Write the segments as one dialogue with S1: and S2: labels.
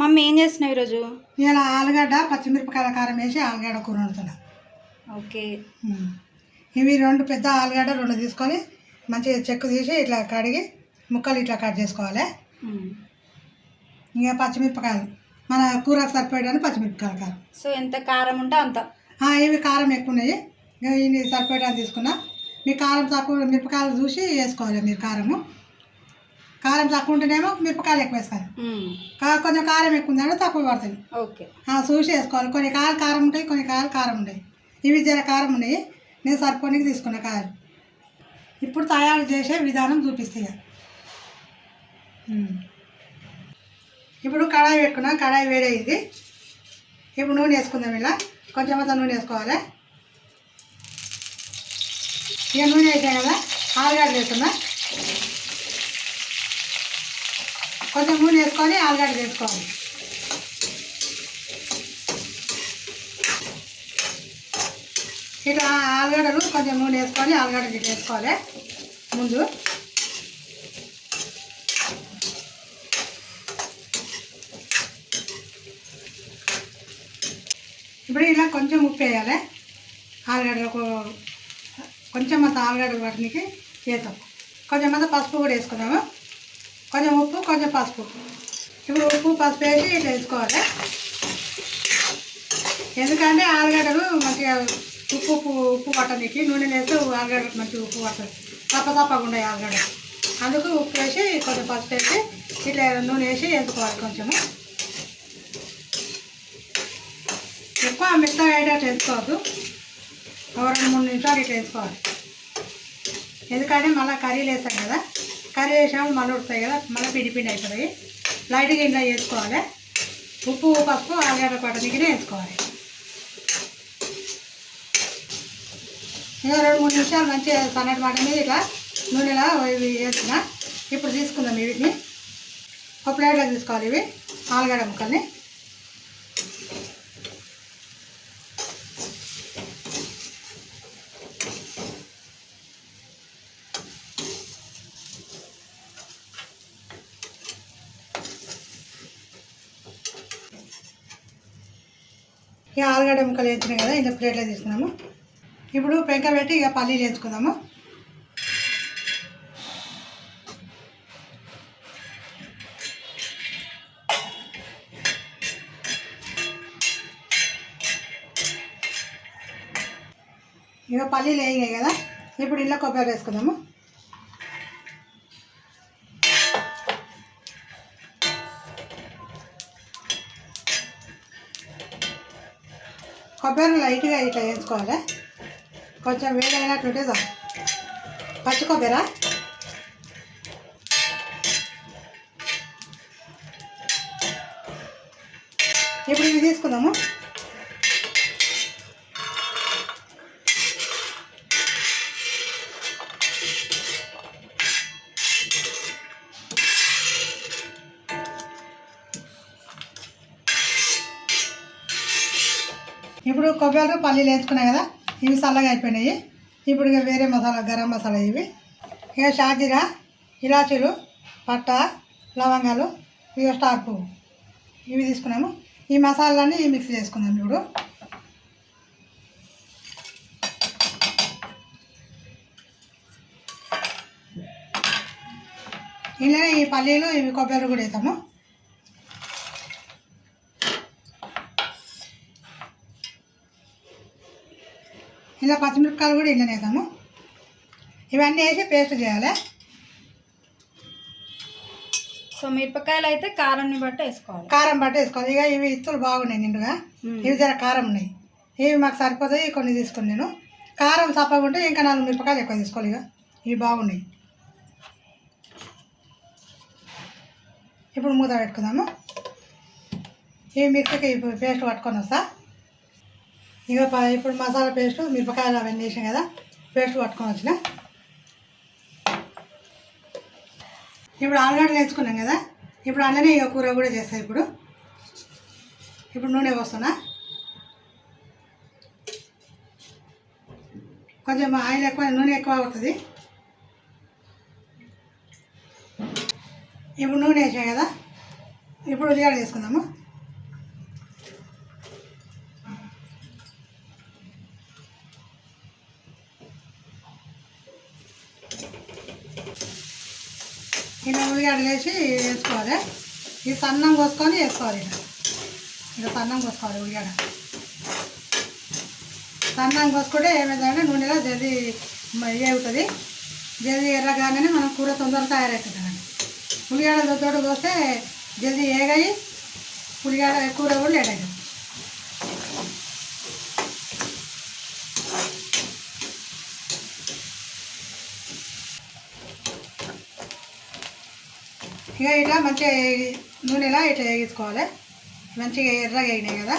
S1: Mummy ఏం చేస్తున్నావు ఈరోజు?
S2: ఇలా ఆలుగడ్డ పచ్చిమిరపకాయల కారం వేసి ఆలుగడ్డ కూర వండుతున్నా.
S1: ఓకే.
S2: ఇవి రెండు పెద్ద ఆలుగడ్డ రెండు తీసుకొని మంచిగా చెక్కు తీసి ఇట్లా కడిగి ముక్కలు ఇట్లా కట్ చేసుకోవాలి. ఇంకా పచ్చిమిరపకాయలు. మన కూరకు సరిపోయడానికి పచ్చిమిరపకాయల కారం.
S1: సో ఎంత కారం ఉంటే అంత?
S2: ఇవి కారం ఎక్కువ ఉన్నాయి. ఇంకా ఇన్ని సరిపోయడానికి తీసుకున్నా. మీ కారం తక్కువ మిరపకాయలు చూసి వేసుకోవాలి మీరు కారము. కారం తక్కువ ఉంటేనేమో మిరపకాయలు ఎక్కువ వేసుకోవాలి కొంచెం కారం ఎక్కువ ఉందంటే తక్కువ పడుతుంది
S1: ఓకే.
S2: చూసి వేసుకోవాలి కొన్ని కాయలు కారం ఉంటాయి కొన్ని కాయలు కారం ఉంటాయి. ఇవి జర కారం ఉన్నాయి. నేను సరిపోనికి తీసుకున్న కాయలు. ఇప్పుడు తయారు చేసే విధానం చూపిస్తాయి. ఇప్పుడు కడాయి పెట్టుకున్నా. కడాయి వేడైంది. ఇప్పుడు నూనె వేసుకుందాం ఇలా. కొంచెం అంత నూనె వేసుకోవాలి. ఇక నూనె వేసాం కదా ఆలుగడ్డ వేస్తున్నా కొంచెం నూనె వేసుకొని ఆలుగడ్డ వేసుకోవాలి. ఇట్లా ఆలుగడ్డలు కొంచెం నూనె వేసుకొని ఆలుగడ్డ ఇట్లా వేసుకోవాలి. ముందు ఇప్పుడు ఇలా కొంచెం ఉప్పు వేయాలి. ఆలుగడ్డలకు కొంచెం అంత ఆలుగడ్డలు వాటికి చేద్దాం కొంచెం అంత పసుపు కూడా వేసుకున్నాము కొంచెం ఉప్పు కొంచెం పసుపు. ఇప్పుడు ఉప్పు పసుపు వేసి ఇట్లా వేసుకోవాలి. ఎందుకంటే ఆలుగడ్డలు మంచిగా ఉప్పు ఉప్పు ఉప్పు పట్టడానికి నూనె వేస్తే ఆలుగడ్డలకు మంచిగా ఉప్పు పట్టదు. తప్ప తప్పగా ఉండే ఆలుగడ్డ అందుకు ఉప్పు వేసి కొంచెం పసుపు వేసి ఇట్లా నూనె వేసి వేసుకోవాలి కొంచెము. ఎక్కువ మెత్తగా అయ్యేటట్టు వేసుకోవద్దు ఒక రెండు మూడు నిమిషాలు ఇట్లా వేసుకోవాలి. ఎందుకంటే మళ్ళీ కర్రీలు వేస్తాం కదా. కర్రీ వేసాము మళ్ళీ ఉడుతాయి కదా మళ్ళీ పిండి పిండి అవుతుంది లైట్గా ఇంట్లో వేసుకోవాలి. ఉప్పు పప్పు ఆలుగడ్డ పట్టడానికి వేసుకోవాలి. ఇంకా రెండు మూడు నిమిషాలు మంచిగా సన్నటి మాట మీద ఇట్లా నూనెలా ఇవి వేసిన ఇప్పుడు తీసుకుందాం ఇవి ఒక ప్లేట్లో తీసుకోవాలి ఇవి ఆలుగడ్డ ముక్కల్ని. ఇక ఆలుగడ్డ ముక్కలు వేసినాయి కదా ఇలా ప్లేట్లో తీసుకున్నాము. ఇప్పుడు పెంక పెట్టి ఇక పల్లీలు వేసుకుందాము ఇక పల్లీలు వేయినాయి కదా ఇప్పుడు ఇలా కొబ్బరి వేసుకుందాము. కొబ్బరి లైట్గా ఇట్లా వేసుకోవాలి కొంచెం వేడైనట్లుంటే చాలు. పచ్చి కొబ్బరి? ఇప్పుడు ఇవి తీసుకుందాము? ఇప్పుడు కొబ్బరి పల్లీలు వేసుకున్నాయి కదా ఇవి చల్లగా అయిపోయినాయి. ఇప్పుడు ఇక వేరే మసాలా గరం మసాలా ఇవి. ఇక షాజీరా ఇలాచీలు పట్ట లవంగాలు ఇక స్టార్ పువ్వు ఇవి తీసుకున్నాము. ఈ మసాలాన్ని మిక్స్ చేసుకుందాం ఇప్పుడు. ఇందులోనే ఈ పల్లీలు ఇవి కొబ్బరి కూడా వేసాము. ఇలా పచ్చిమిరపకాయలు కూడా ఇందులో వేసాము. ఇవన్నీ వేసి పేస్ట్ చేయాలి.
S1: సో మిరపకాయలు అయితే కారాన్ని బట్టి వేసుకోవాలి.
S2: కారం పట్టి వేసుకోవాలి. ఇక ఇవి ఇత్తులు బాగున్నాయి నిండుగా. ఇవి జర కారం ఉన్నాయి. ఇవి మాకు సరిపోతాయి కొన్ని తీసుకుని నేను కారం సప్పగా ఉంటే ఇంకా నాలుగు మిరపకాయలు ఎక్కువ తీసుకోవాలి ఇక. ఇవి బాగున్నాయి. ఇప్పుడు మూత పెట్టుకుందాము. ఈ ఇప్పుడు పేస్ట్ పట్టుకొని వస్తా. ఇంకా ఇప్పుడు మసాలా పేస్ట్ మిరపకాయలు అవన్నీ వేసాం కదా పేస్ట్ పట్టుకొని వచ్చిన. ఇప్పుడు ఆలుగడ్డలు వేసుకున్నాం కదా ఇప్పుడు అన్ననే ఇక కూర కూడా చేస్తాయి ఇప్పుడు. ఇప్పుడు నూనె పోస్తున్నా. కొంచెం ఆయిల్ ఎక్కువ నూనె ఎక్కువ అవుతుంది. ఇప్పుడు నూనె వేసాం కదా ఇప్పుడు ఉల్లిగడ్డ వేసుకుందాము. ఇలా వేసి వేసుకోవాలి. ఈ సన్నం కోసుకొని వేసుకోవాలి ఇక. ఇక సన్నం కోసుకోవాలి ఉల్లిగడ్డ. సన్నం కోసుకుంటే ఏమైందంటే నూనెలో జల్దీ అవుతుంది. జల్దీ ఎర్రగానే మనం కూర తొందరగా తయారవుతుందండి అన్నమాట. ఉల్లిగడ్డ తోడు కోస్తే జల్దీ ఏగాయి ఉల్లిగడ్డ కూర కూడా లేట్ అవుతుంది. ఇక ఇట్లా మంచిగా నూనెలా ఇట్లా వేగించుకోవాలి. మంచిగా ఎర్రగా వేగినాయి కదా.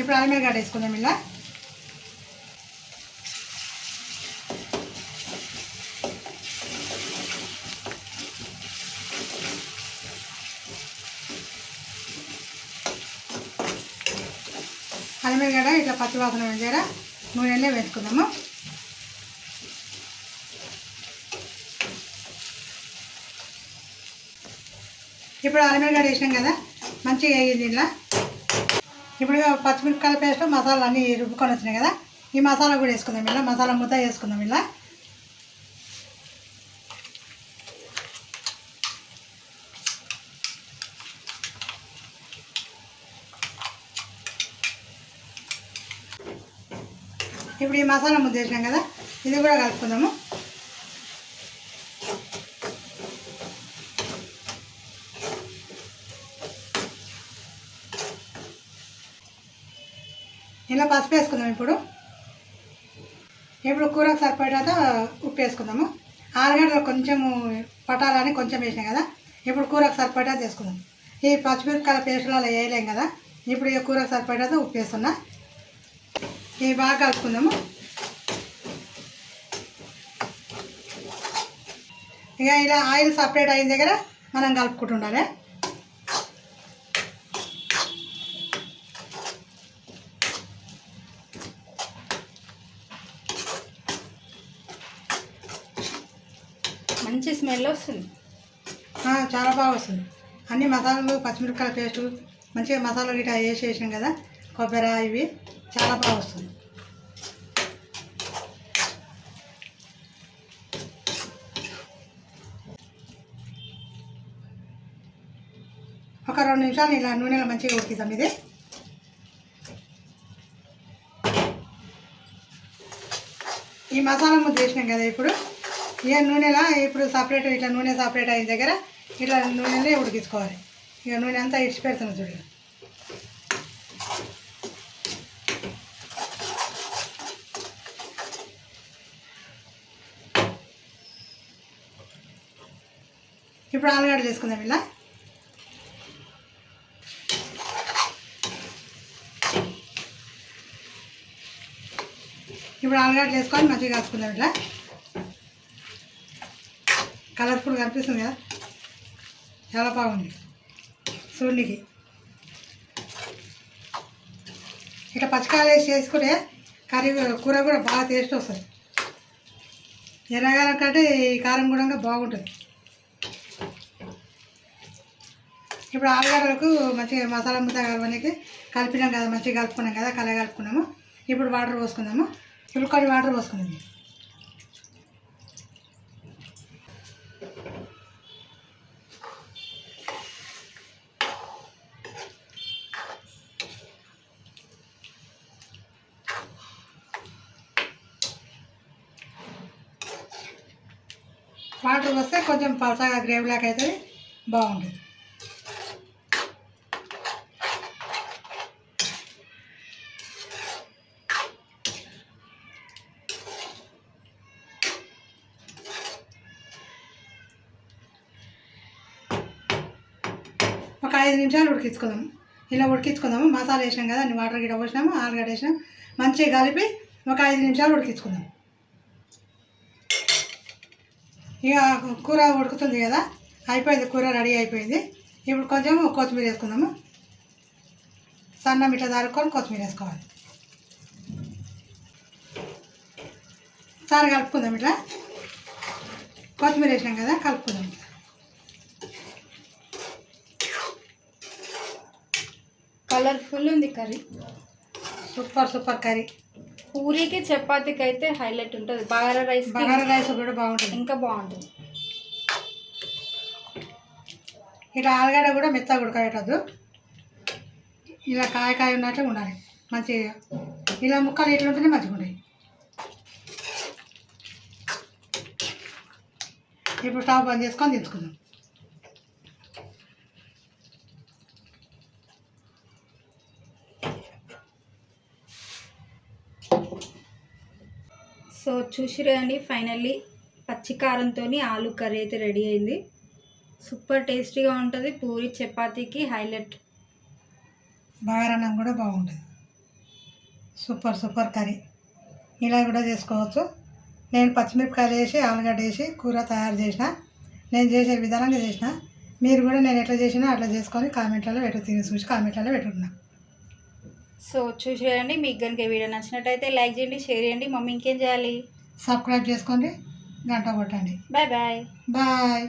S2: ఇప్పుడు అల్లం గడ్డ వేసుకుందాం ఇలా. అల్లం గడ్డ ఇట్లా పచ్చివాసన వేసారా నూనెలో వేసుకుందాము. ఇప్పుడు అల్లం వేసినాం కదా మంచిగా వేగింది ఇలా ఇప్పుడు పచ్చిమిరపకాయల పేస్ట్ మసాలా అన్నీ రుబ్బుకొని వచ్చినాయి కదా ఈ మసాలా కూడా వేసుకుందాం ఇలా మసాలా ముద్ద వేసుకుందాం ఇలా. ఇప్పుడు ఈ మసాలా ముద్ద వేసినాం కదా ఇది కూడా కలుపుకుందాము. ఇలా పసుపు వేసుకుందాం ఇప్పుడు. ఇప్పుడు కూరకు సరిపడేట ఉప్పు వేసుకుందాము. ఆలుగడ్డలు కొంచెము పటాలని కొంచెం వేసినాం కదా ఇప్పుడు కూరకు సరిపడా చేసుకుందాం ఈ పచ్చిమిరపకాయల పేస్టులు అలా వేయలేం కదా ఇప్పుడు ఈ కూరకు సరిపడేట ఉప్పు వేస్తున్నా. ఇవి బాగా కలుపుకుందాము. ఇక ఇలా ఆయిల్ సపరేట్ అయిన దగ్గర మనం కలుపుకుంటుండాలి
S1: మంచి స్మెల్ వస్తుంది.
S2: చాలా బాగా వస్తుంది. అన్ని మసాలాలు పచ్చిమిరపకాయ పేస్టు మంచిగా మసాలాలు ఇట్లా వేసి వేసినాం కదా కొబ్బరి ఇవి చాలా బాగా వస్తుంది. ఒక రెండు నిమిషాలు ఇలా నూనెలో మంచిగా ఉడికిద్దాం ఇది. ఈ మసాలా ముద్ద వేసినాం కదా ఇప్పుడు. ఇక నూనెలా? ఇప్పుడు సపరేట్ ఇట్లా నూనె సపరేట్ అయిన దగ్గర ఇట్లా నూనెలో ఉడికించుకోవాలి. ఇక నూనె అంతా ఇడిచి పెడుతున్నాం చూడ. ఇప్పుడు ఆలుగడ్డ చేసుకుందాం ఇలా. ఇప్పుడు ఆలుగడ్డలు వేసుకొని మంచిగా కలుపుకుందాం ఇట్లా కలర్ఫుల్ కనిపిస్తుంది కదా? చాలా బాగుంది. చూడనికి. ఇట్లా పచ్చికాయలు వేసి చేసుకుంటే కర్రీ కూర కూడా బాగా టేస్ట్ వస్తుంది. ఎర్రగారం కంటే ఈ కారం కూడా బాగుంటుంది. ఇప్పుడు ఆలుగడ్డలకు మంచిగా మసాలా ముద్ద కలవడానికి కలిపినాం కదా మంచిగా కలుపుకున్నాం కదా కలగలుపుకున్నాము. ఇప్పుడు వాటర్ పోసుకుందాము. ఇప్పుడు కొన్ని వాటర్ పోసుకుందాము. వాటర్ వస్తే కొంచెం పలసగా గ్రేవీలాగా అవుతుంది బాగుంటుంది. ఒక ఐదు నిమిషాలు ఉడికించుకుందాము ఇలా ఉడికించుకుందాము. మసాలా వేసినాం కదా అన్ని వాటర్ గిడ పోసినాము ఆలుగడ్డ వేసినాం. మంచిగా కలిపి ఒక ఐదు నిమిషాలు ఉడికించుకుందాం. ఇక కూర ఉడుకుతుంది కదా అయిపోయింది కూర రెడీ అయిపోయింది. ఇప్పుడు కొంచెం కొత్తిమీర వేసుకుందాము. సన్న ఇట్లా దారుకొని కొత్తిమీర వేసుకోవాలి. సారి కలుపుకుందాం ఇట్లా. కొత్తిమీర వేసినాం కదా కలుపుకుందాం.
S1: కలర్ఫుల్ ఉంది కర్రీ.
S2: Super super curry.
S1: పూరీకి చపాతీకి అయితే హైలైట్ ఉంటుంది. బగారా రైస్
S2: బగారా రైస్ కూడా బాగుంటుంది.
S1: ఇంకా బాగుంటుంది.
S2: ఇట్లా ఆలుగడ్డ కూడా మెత్తగా ఉడకబెట్టద్దు. ఇలా కాయ కాయ ఉన్నట్లే ఉండాలి. మంచిగా ఇలా ముక్కలు ఇట్లా ఉంటేనే మంచిగా ఉంటాయి. ఇప్పుడు స్టవ్ బంద్ చేసుకొని దించుకుందాం.
S1: సో చూసిరే అండి ఫైనల్లీ పచ్చికారంతో ఆలు కర్రీ అయితే రెడీ అయింది. సూపర్ టేస్టీగా ఉంటుంది పూరి చపాతీకి హైలైట్.
S2: బగారన్నం కూడా బాగుంటుంది. Super super curry. ఇలా కూడా చేసుకోవచ్చు. నేను పచ్చిమిరపకాయలు వేసి ఆలుగడ్డ వేసి కూర తయారు చేసిన నేను చేసే విధానంగా చేసిన. మీరు కూడా నేను ఎట్లా చేసినా అట్లా చేసుకొని కామెంట్లలో పెట్టు తిని చూసి కామెంట్లలో పెట్టుకున్నాను
S1: సో చూసేయండి మీకు కనుక ఈ వీడియో నచ్చినట్టయితే లైక్ చేయండి షేర్ చేయండి. మమ్మీ ఇంకేం చేయాలి?
S2: సబ్స్క్రైబ్ చేసుకోండి గంట కొట్టండి.
S1: Bye bye.
S2: బాయ్.